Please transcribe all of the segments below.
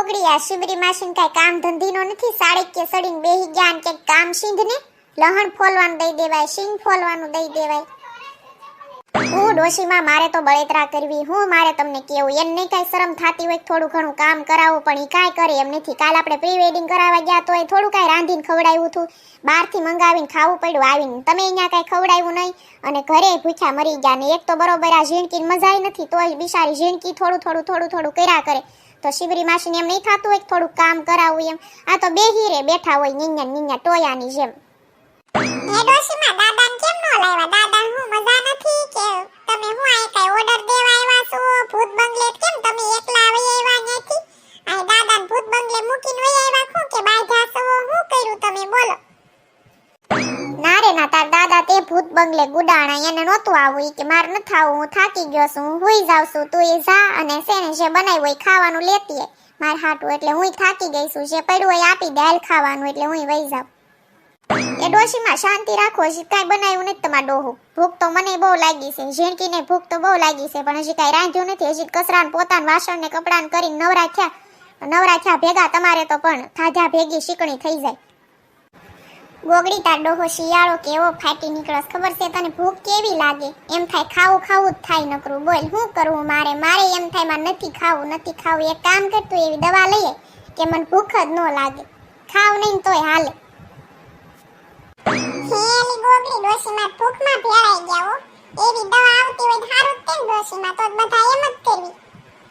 ગોગડી આ માસીન કાંઈ કામ ધંધીનો નથી, સાડે કે સડીને બેહી ગયા ને કંઈક કામ સિંધ લહણ ફોલવાનું દઈ દેવાય સિંગ ફોલવાનું દઈ દેવાય. હું ડોશીમાં, મારે તો બળેતરા કરવી. હું મારે તમને કેવું, એમ નહીં કાંઈ શરમ થતી હોય થોડું ઘણું કામ કરાવવું પણ એ કાંઈ કરે એમ નથી. કાલ આપણે પ્રી વેડિંગ કરાવવા ગયા તો એ થોડું કાંઈ રાંધીને ખવડાવ્યું હતું. બહારથી મંગાવીને ખાવું પડ્યું, આવીને. તમે અહીંયા કાંઈ ખવડાવ્યું નહીં. અને ઘરે ભૂખ્યા મરી ગયા ને, એક તો બરોબર આ ઝીણકી મજાઈ નથી, તોય બિચારી ઝીણકી થોડું થોડું થોડું થોડું કર્યા કરે. તો શિબરી માસીને એમ નહીં થતું હોય થોડું કામ કરાવું એમ. આ તો બે હીરે બેઠા હોય નીંયા નીંયા ટોયાની જેમ. એ ડોશીમાં દાદાને કેમ નો લાવ્યા? દાદા હું આ કઈ ઓર્ડર દેવા આવ્યા ભૂત બંગલે કેમ બંગલે ગુડાણા એને નહોતું આવું. કે માર ન થાવું, હું થાકી ગયો છું હુઈ જાઉં છું. તું એ જા અને શેને જે બનાવ્યું હોય ખાવાનું લેતી આય. માર હાટું એટલે હું થાકી ગઈ છું. જે પડ્યું હોય આપી દે ખાવાનું એટલે હું વહી જાઉં. એ ડોશીમાં શાંતિ રાખો, હજી કાંઈ બનાવ્યું નથી તમારે ડોહું. ભૂખ તો મને બહુ લાગી છે. ઝીણકીને ભૂખ તો બહુ લાગી છે, પણ હજી કાંઈ રાંધ્યું નથી. હજી કચરાને પોતાના વાસણ ને કપડાં ને કરીને નવરા થયા. નવરા ભેગા તમારે તો પણ થાધા ભેગી શીકણી થઈ જાય. ગોગડી તાર ડોહો શિયાળો કેવો ફાટી નીકળસ, ખબર છે તને? ભૂખ કેવી લાગે? એમ થાય ખાવું ખાવું જ થાય નકરું. બોલ શું કરવું મારે? મારે એમ થાયમાં નથી ખાવું નથી ખાવું. એક કામ કર તું એવી દવા લઈએ કે મને ભૂખ જ ન લાગે. ખાવ નહીં તોય હાલે. હેલી ગોગડી, ડોશીમાં ભૂખમાં ભેળાઈ ગયા હો. એવી દવા આવતી હોય સારું જ તે ડોશીમાં? તો બધા એમ જ કરવી.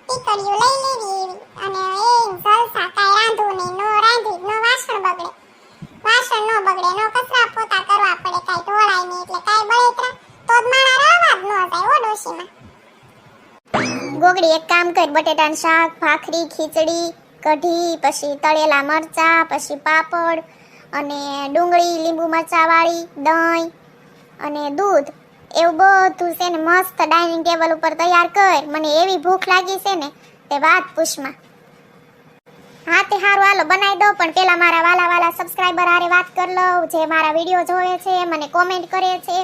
ટીકડીઓ લઈ લેવી એવી. અને એ જલસા કાંઈ રાંધવું નહીં, નો રાંધી નો વાસણ બગડે. બગડે, નો કસરા પોતા કરવા પડે, કાઈ ઢોળાય નહીં એટલે કાઈ બળેતરા તો જ મારા રહેવા જ ન જાય હો ડોશીમાં. ગોગડી, એક કામ કર, બટેટાનું શાક, ભાખરી, ખીચડી, કઢી, પછી તળેલા મરચા, પછી પાપડ અને ડુંગળી, લીંબુ મરચાવાળી, દહીં અને દૂધ. એવું બધું છે ને, મસ્ત ડાઇનિંગ ટેબલ ઉપર તૈયાર કર. મને એવી ભૂખ લાગી છે ને, તે વાત પૂછમાં. હા, તે હારું. હાલો બનાવી દો પણ પેલા મારા વાલા વાલા સબસ્ક્રાઇબર હારે વાત કરી લઉં. જે મારા વીડિયો જોવે છે, મને કોમેન્ટ કરે છે,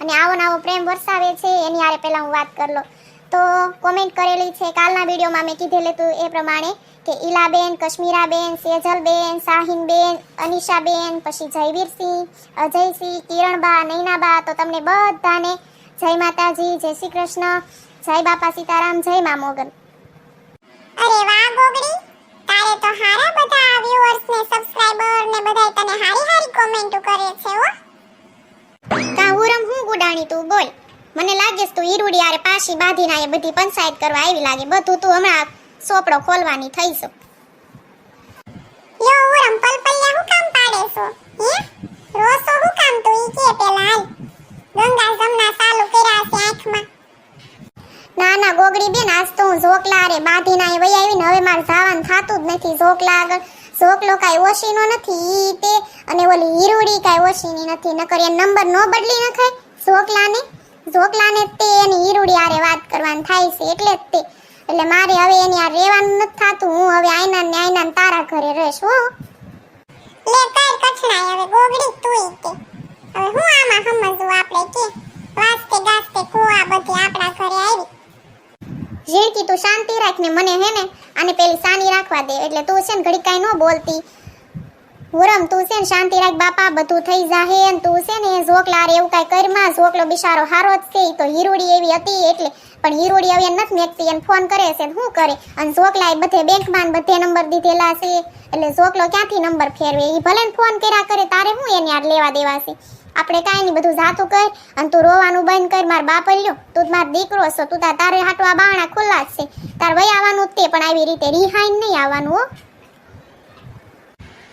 અને આવો નવો પ્રેમ વરસાવે છે, એની હારે પહેલાં હું વાત કરી લઉં. તો કોમેન્ટ કરેલી છે કાલના વિડીયોમાં મેં કીધેલું હતું એ પ્રમાણે કે ઈલાબેન, કશ્મીરાબેન, સેજલબેન, શાહીનબેન, અનિશાબેન, પછી જયવીરસિંહ, અજયસિંહ, કિરણબા, નૈનાબા. તો તમને બધાને જય માતાજી, જય શ્રી કૃષ્ણ, જય બાપા સીતારામ, જય મા મોગન અરે વાહ, ગોગડી. તારે તો હારા બધા વ્યુઅર્સ ને સબસ્ક્રાઇબર ને બધાય તને હારી હારી કોમેન્ટો કરે છે હો. હુરમ હું ગુડાણી તું? બોલ. મને લાગે તું ઈરુડી આરે પાછી બાંધીને એ બધી પંચાયત કરવા આવી લાગે. બધું તું હમણાં સોપડો ખોલવાની થઈ છો. યો ઉરમ પલપલિયા હું કામ પાડે છો? હે? રોસો હું કામ તું? ઈ કે પેલા હાલ. ગંગા જમના ચાલુ કર્યા છે આંખમાં. ના ના ગોગડી બેન, આજ તો હું ઝોકલા રે બાંધીને આય વઈ આવીને હવે મારે જવાનું થતું જ નથી. ઝોકલા આગળ ઝોકલો કાંઈ ઓશીનો નથી તે અને ઓલી હીરુડી કાંઈ ઓશીની નથી. નકર એ નંબર નો બદલી નખાય ઝોકલાને. ઝોકલાને તે એની હીરુડી આરે વાત કરવાની થાય છે, એટલે જ તે. એટલે મારે હવે એની આ રહેવાનું નથી થાતું. હું હવે આયના ને આયના તારા ઘરે રહીશ, હો. લે કાઈ કઠણાઈ હવે, ગોગડી, તું તે હવે હું આમાં સમજવું, આપણે કે. વાસ્તે ગાસ્તે કુવા બધી આપણા ઘરે આવી. ઝીણકી તું શાંતિ રાખ ને મને હે ને, આને પેલી સાની રાખવા દે. એટલે તું છે ને ઘડી કાંઈ ન બોલતી. હુરમ તું છે ને શાંતિ રાખ બાપા, બધું થઈ જાહે અને તું છે ને ઝોકલા રે એવું કાંઈ કરમાં ઝોકલો બિચારો હારો જ છે. તો હીરોડી એવી હતી એટલે, પણ હીરોડી હવે નથી મેકતી, એને ફોન કરે છે શું કરે? અને ઝોકલા એ બધે બેંકમાં બધે નંબર દીધેલા છે. એટલે ઝોકલો ક્યાંથી નંબર ફેરવે? એ ભલે ફોન કર્યા કરે, તારે હું એને યાર લેવા દેવા છે? આપણે કાંઈ નહીં બધું જાતું કર અને તું રોવાનું બંધ કર માર બાપ લ્યો તું માર દીકરો છો તું તાર તારે હાટુ આ બાણા ખુલ્લા છે. તાર વઈ આવવાનું તે પણ આવી રીતે રિહાઈન નહીં આવવાનું હો.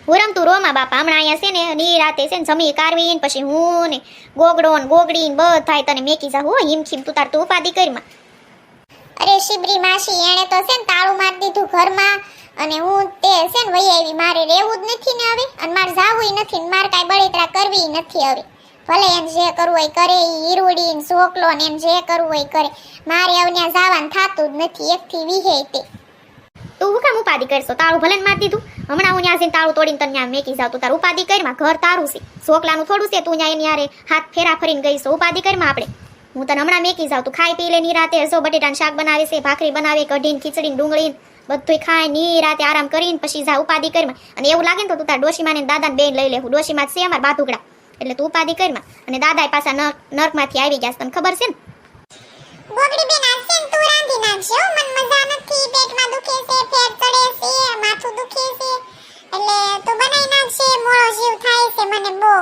હુરમ તું રોમાં બાપા. હમણાં અહીંયા છે ને ની રાતે છે ને જમી કારવી ને પછી હું ને ગોગડો ને ગોગડી ને બધાય તને મેકી જા હો. હિમખીમ તું તાર તું ઉપાધિ કરમાં અરે શિબરી માસી એણે તો છે ને તાળું મારી દીધું ઘરમાં અને હું તે છે ને વહી આવી મારે રહેવું જ નથી ને હવે અને મારે જાવું નથી ને મારે કાંઈ બળેતરા કરવી નથી હવે. ભલે એમ જે કરવું હોય કરે એ હીરોડી ને સોકલો ને એમ જે કરવું હોય કરે. મારે હવે જવાનું થાતું જ નથી, એકથી વિહે તે. તું હું કામ ઉપાધિ કરશો? તારું ભલે માર દીધું. હમણાં હું ત્યાં તારું તોડીને તને ત્યાં મેકી જાવ તું તારું ઉપાધિ કરમાં ઘર તારું છે. છોકલાનું થોડું છે, તું ત્યાં એની હારે હાથ ફેરા ફરીને ગઈ છો. ઉપાધિ કરમાં આપણે. હું તને હમણાં મેકી જાવ તું ખાઈ પી લે નિરાતે હસો બટેટાનું શાક બનાવે છે, ભાખરી બનાવે, કઢીને, ખીચડીને ડુંગળી બધુંય ખાય, ની રાતે આરામ કરીને પછી જા, ઉપાધિ કરમાં અને એવું લાગે ને તો તું તાર ડોશીમાં ને દાદાને બેન લઈ લેવું ડોશીમાં જ છે, અમારા બાથુકડા એટલે તું ઉપાધિ કરીમાં અને દાદાએ પાછા નર્ક નર્કમાંથી આવી ગયા તને ખબર છે ને? ગોગડી બેન આ સેન તું રાંધી નાખજો મન મજા નથી. પેટમાં દુખે છે પેટ ચડે છે, માથું દુખે છે. એટલે તું બનાવી નાખશે મોળો જીવ થાય છે મને બહુ.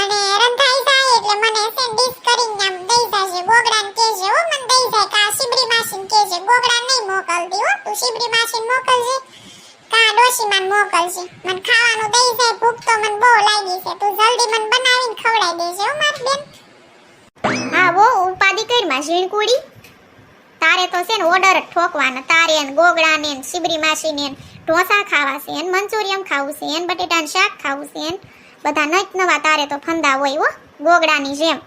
અને રંધાઈ જાય એટલે મને સેન ડીશ કરીને આમ દઈ જશે ગોગડાને કહેશે હો. મને દઈ જાય કા શિબરી માસીને કહેશે ગોગડા નહીં મોકલતી હો. તું શિબરી માસીને મોકલજે. કા ડોશીમાને મોકલજે. મને ખાવાનું દઈ છે ભૂખ તો મને બહુ લાગી છે. તું જલ્દી મને બનાવીને ખવડાવી દેજે હો મારી બેન. હા વો ઉપાધિ કરીમાં ઝીણકુડી તારે તો છે ને ઓર્ડર ઠોકવાના. તારે ને ગોગળા ને સિબરી માસી ને ઢોસા ખાવા છે ને મંચુરિયમ ખાવું છે ને, બટેટાનું શાક ખાવું છે ને. બધા નત નવા તારે તો ફંદા હોય હો ગોગળાની જેમ.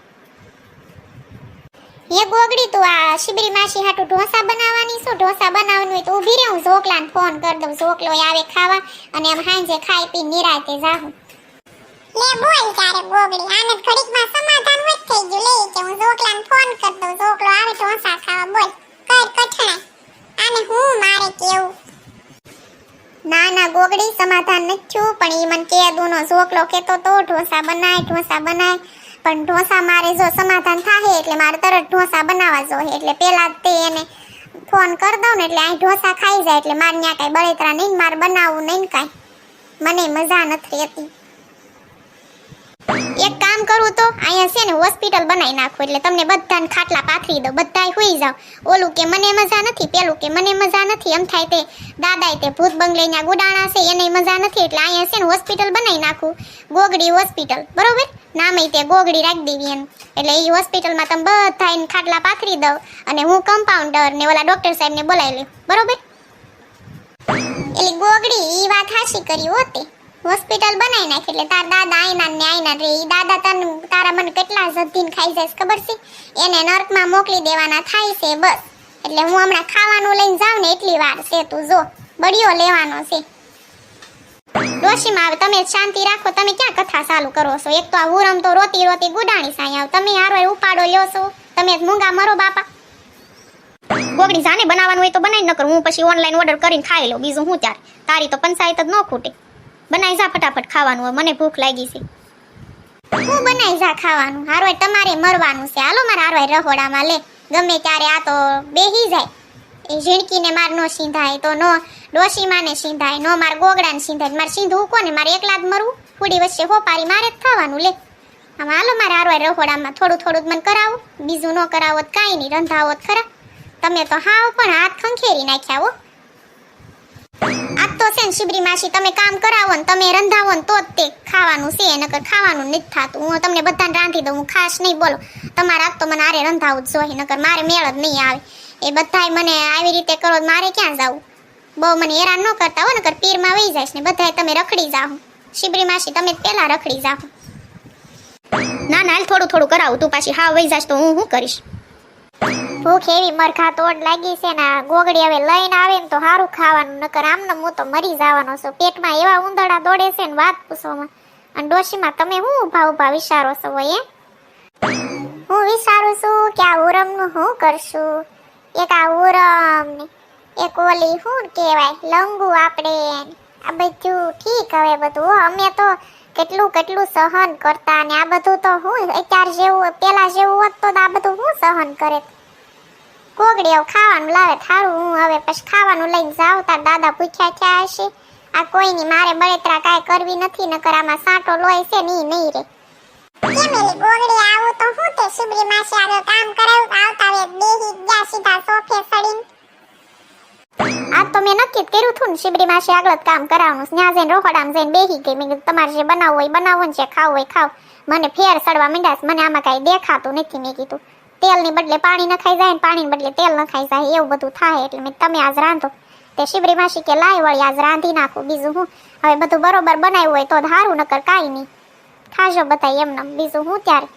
એ ગોગડી તું આ શિબરી માસી હાટુ ઢોસા બનાવવાની શું? ઢોસા બનાવવાનું હોય તો ઊભી રહે હું ઝોકલાને ફોન કરી દઉં. ઝોકલો આવે ખાવા અને એમ હાંજે ખાઈ પી નિરાતે જાહું. લે બોલ ત્યારે ગોગડી આને ઘડીકમાં સમાધાન હોય થઈ ગયું. લે કે હું ઝોકલાને ફોન કર દઉં. ઝોકલો આવે ઢોસા ખાવા બોલ. કર કઠણા આને હું મારે કેવું? ના ના ગોગડી સમાધાન નથી થયું પણ એ મને કે દૂનો ઝોકલો કેતો તો ઢોસા બનાય ઢોસા બનાય. પણ ઢોસા મારે જો સમાધાન થાય એટલે મારે તરત ઢોસા બનાવવા જોઈએ એટલે પેલા તે એને ફોન કરી દઉં ને એટલે અહીં ઢોસા ખાઈ જાય. એટલે મારે ત્યાં કાંઈ બળેતરા નહીં મારે બનાવવું નહીં કાંઈ. મને મજા નથી કામ કરું તો? અહીંયા છે ને હોસ્પિટલ બનાવી નાખું, એટલે તમને બધાને ખાટલા પાથરી દો બધાય હોઈ જાઓ. ઓલું કે મને મજા નથી, પેલું કે મને મજા નથી. એમ થાય તે દાદાએ તે ભૂત બંગલેના ગુડાણા છે, એને મજા નથી, એટલે અહીંયા છે ને હોસ્પિટલ બનાવી નાખું. ગોગડી હોસ્પિટલ, બરોબર? નામે તે ગોગડી રાખી દેવી એમ. એટલે એ હોસ્પિટલમાં તમે બધા એને ખાટલા પાથરી દો અને હું કમ્પાઉન્ડર ને ઓલા ડોક્ટર સાહેબને બોલાવી લઉં બરોબર? એટલે ગોગડી એ વાત હાશી કરી હોતે હોસ્પિટલ બનાવી નાખી એટલે તાર દાદા આઈના ને આઈના રે. ઈ દાદા તને, તારા મને કેટલા જદ્દીન ખાઈ જાય ખબર છે? એને નર્કમાં મોકલી દેવાના થાય છે બસ. એટલે હું હમણાં ખાવાનું લઈને જાઉં ને એટલી વાર છે તું જો, બળિયો લેવાનો છે. ડોશીમાં આવે, તમે શાંતિ રાખો, તમે ક્યાં કથા ચાલુ કરો છો? એક તો આ હુરમ તો રોતી રોતી ગુડાણી સાઈ આવ. તમે હારો ઉપાડો લ્યો છો? તમે મૂંગા મરો બાપા. ગોગડી જાને બનાવવાનું હોય તો બનાવી ન કરું. હું પછી ઓનલાઈન ઓર્ડર કરીને ખાઈ લઉં. બીજું હું ત્યારે તારી તો પંચાયત જ ન ખૂટે. બનાવી જા ફટાફટ ખાવાનું હોય મને ભૂખ લાગી છે. હું બનાવી જા ખાવાનું? હારવાય તમારે મરવાનું છે. હાલો, મારે હારવાય રહોડામાં લે. ગમે ત્યારે આ તો બેહી જાય. એ ઝીણકીને માર નો સિંધાય, તો નો ડોશીમાને સિંધાય, નો માર ગોગડાને સિંધાય. મારે સિંધવું કોને? મારે એકલા જ મરવું? ફૂડી વચ્ચે હોપારી મારે જ ખાવાનું, લે. આમ હાલો, મારે હારવાય રહોડામાં. થોડું થોડું જ મને કરાવો. બીજું ન કરાવો તો કાંઈ નહીં. રંધાવો જ ખરા. તમે તો હાવ પણ હાથ ખંખેરી નાખ્યા હો. આજ તો છે ને માસી, તમે કામ કરાવો ને, તમે રંધાવો ને તો જ તે ખાવાનું છે, નકર ખાવાનું નથી થતું. હું તમને બધાને રાંધી દઉં, હું ખાસ નહીં બોલો. તમારે આજ તો મને આરે રંધાવું જ જોઈએ, નકર મારે મેળ જ નહીં આવે. એ બધાય મને આવી રીતે કરો મારે ક્યાં જવું? બહુ મને હેરાન ન કરતા હો, નકર પીરમાં વહી જાય ને બધાય તમે રખડી જાઓ. શિબરી માસી, તમે પહેલા રખડી જાઓ. ના ના થોડું થોડું કરાવું, તું પાછી હા વહી જાશ તો હું શું કરીશ? ભૂખ એવી મરખા તોડ લાગી છે ને ગોગડી હવે લઈને આવે ને તો સારું ખાવાનું નકર આમને હું તો મરી જવાનો છું. પેટમાં એવા ઉંદરડા દોડે છે ને વાત પૂછવામાં. અને ડોશીમાં તમે હું ઊભા ઊભા વિચારો છો એ હું વિચારું છું કે આ ઉરમનું શું કરશું? એક આ ઉરમ એક ઓલી શું કહેવાય લંગુ આપણે આ બધું ઠીક હવે બધું હો, અમે તો કેટલું કેટલું સહન કરતા અને આ બધું તો હું અત્યાર જેવું, પેલા જેવું હોત તો આ બધું હું સહન કરે. કોગડી હવે ખાવાનું લાવે થારું હું હવે પછી ખાવાનું લઈને જાઉં, તાર દાદા પૂછ્યા થયા હશે. આ કોઈની મારે બળેતરા કાંઈ કરવી નથી, નકર આમાં સાંટો લોય છે નહીં નહીં રે. કેમ એલી ગોગડી આવું તો હું તે સુબરી માસી આગળ નક્કી કર્યું હતું ને, શિબરી માસી આગળ કામ કરાવવાનું છે. ત્યાં જઈને રોકડામાં જઈને બેહી ગઈ. મેં તમારે જે બનાવવું હોય બનાવો ને, જે ખાવું હોય ખાવ. મને ફેર સડવા માંડ્યા મને આમાં કાંઈ દેખાતું નથી. મેં કીધું, તેલની બદલે પાણી નખાઈ જાય ને, પાણીની બદલે તેલ નખાઈ જાય. એવું બધું થાય. એટલે મેં તમે આજ રાંધો. તે શિબરી માસી કે, લાય વળી, આજ રાંધી નાખું. બીજું હું? હવે બધું બરોબર બનાવ્યું હોય તો હારું, નકર કાંઈ નહીં. ખાજો બધા એમને. બીજું હું ત્યારે?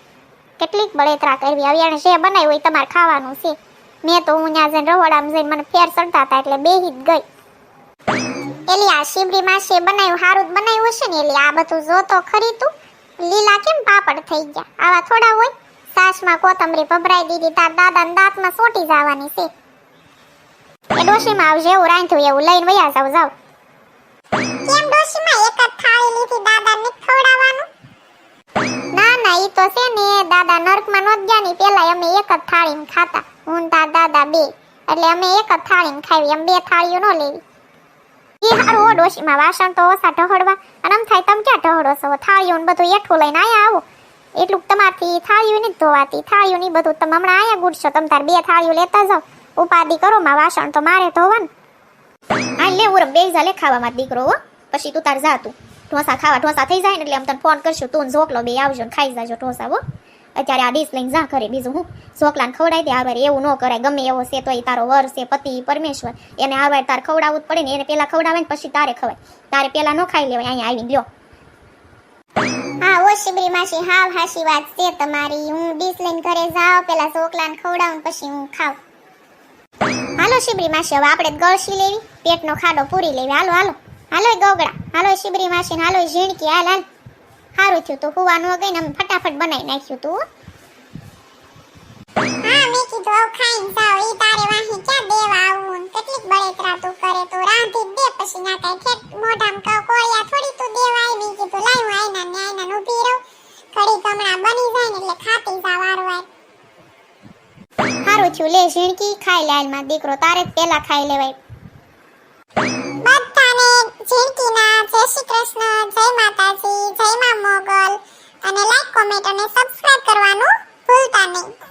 કેટલીક બળેતરા કરવી. હવે જે બનાવ્યું હોય તમારે ખાવાનું છે. મેં તો હું ત્યાં જઈને રહોડામાં જઈને મને ફેર ચડતા હતા એટલે બેહી જ ગઈ. એલી આ શિબરી માસીએ બનાવ્યું હારું જ બનાવ્યું હશે ને એલી આ બધું જો તો ખરી તું. લીલા કેમ પાપડ થઈ ગયા? આવા થોડા હોય? સાસમાં કોથમરી ભભરાઈ દીધી તાર દાદા દાંતમાં સોટી જવાની છે. એ ડોશીમાં આવજે એવું રાંધ્યું એવું લઈને વયા જાવ જાવ. કેમ ડોશીમાં? એક જ થાળી લીધી દાદાને ખવડાવવાનું? ના ના ઈ તો છે ને દાદા નર્કમાં નોત ગયા ની પેલા અમે એક જ થાળીમાં ખાતા. હું તાર દાદા બે. એટલે અમે એક જ થાળીમાં ખાવી એમ બે થાળીઓ ન લેવી. હારું ડોશીમાં વાસણ તો ઓછા ઢહડવા અને આમ થાય, તમે ક્યાં ઢહડો છો? થાળીઓ ને બધું એઠું લઈને આયા આવો. એટલું તમારથી થાળીઓ નથી ધોવાતી. થાળીઓ ની બધું તમે હમણાં આયા ગુડશો. તમે તાર બે થાળીઓ લેતા જાઓ. ઉપાધિ કરો, માં વાસણ તો મારે ધોવાનું. હા લે ઉર બે જા લે ખાવામાં દીકરો હો. પછી તું તાર જા તું. ઢોસા ખાવા, ઢોસા થઈ જાય ને એટલે આમ તને ફોન કરશું. તું ઝોકલો બે આવજો ને ખાઈ જાજો ઢોસા, હો. અત્યારે આ ડીશ લઈને જા કરે બીજું હું. ઝોકલાને ખવડાવી દે આવાર એવું ન કરાય, ગમે એવો છે તોય તારો વર છે, પતિ પરમેશ્વર. એને આવાર તારે ખવડાવવું જ પડે ને, એને પેલા ખવડાવે ને પછી તારે ખવાય. તારે પેલા ન ખાઈ લેવાય, અહીંયા આવીને લ્યો. હા, ઓ શિબરી માસી, હાવ હાશી વાત છે તમારી. હું ડીશ લઈને ઘરે જાઉં પેલા ચોકલાને ખવડાવું પછી હું ખાવ હાલો શિબરી માસી, હવે આપણે ગળશી લેવી, પેટનો ખાડો પૂરી લેવી. હાલો હાલો. હાલો ગોગડા હાલો એ શિબરી માસી હાલો ઝીણકી, હાલ હાલ. સારું થયું તો હોવાનું ગઈ ને અમે ફટાફટ બનાવી નાખ્યું તું. હા મેં કીધું આવ ખાઈને જાવ ઈ તારે વાહી ક્યાં દેવા આવું કેટલીક બળેતરા તું કરે તું. રાંધી દે પછી ના કાંઈ ઠેક મોઢામાં ક કોળિયા થોડી તું દેવાય મેં કીધું લાય હું ને આયના ને ઊભી રહું. ઘડીક હમણાં બની જાય ને એટલે ખાતી જા વારવાર. સારું થયું. લે ઝીણકી ખાઈ લે હાલમાં. દીકરો તારે પેલા ખાઈ લેવાય. ચેનલને લાઈક કોમેન્ટ અને સબસ્ક્રાઇબ કરવાનું ભૂલતા નહીં.